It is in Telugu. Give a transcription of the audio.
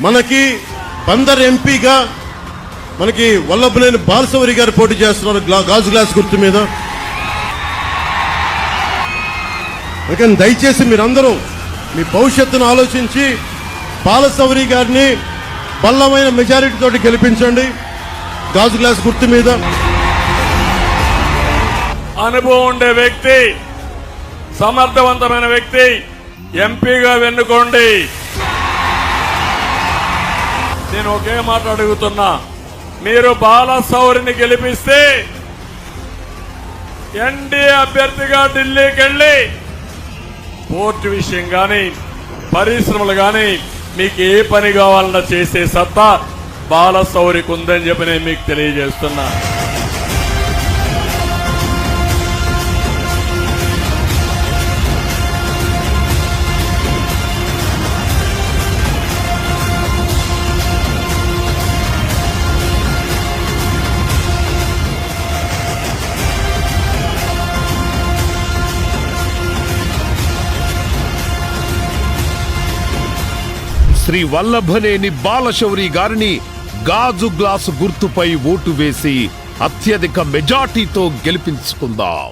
మనకి బందర్ ఎంపీగా మనకి వల్లభనేని బాలసవరి గారు పోటీ చేస్తున్నారు గ్లా- గాజు గ్లాస్ గుర్తు మీద. అందుకని దయచేసి మీరందరూ మీ భవిష్యత్తును ఆలోచించి బాలసవరి గారిని బల్లమైన మెజారిటీ తోటి గెలిపించండి. గాజు గ్లాస్ గుర్తు మీద. అనుభవం ఉండే వ్యక్తి సమర్థవంతమైన వ్యక్తి ఎంపీగా వెన్నుకోండి. నేను ఒకే మాట అడుగుతున్నా. మీరు బాలసౌరిని గెలిపిస్తే ఎన్డీఏ అభ్యర్థిగా ఢిల్లీకి వెళ్ళి పోర్టు విషయం కానీ పరిశ్రమలు కానీ మీకు ఏ పని కావాలన్నా చేసే సత్తా బాలసౌరికి ఉందని చెప్పి నేను మీకు తెలియజేస్తున్నా. శ్రీ వల్లభనేని బాలశౌరి గారిని గాజు గ్లాసు గుర్తుపై ఓటు వేసి అత్యధిక మెజార్టీతో గెలిపించుకుందాం.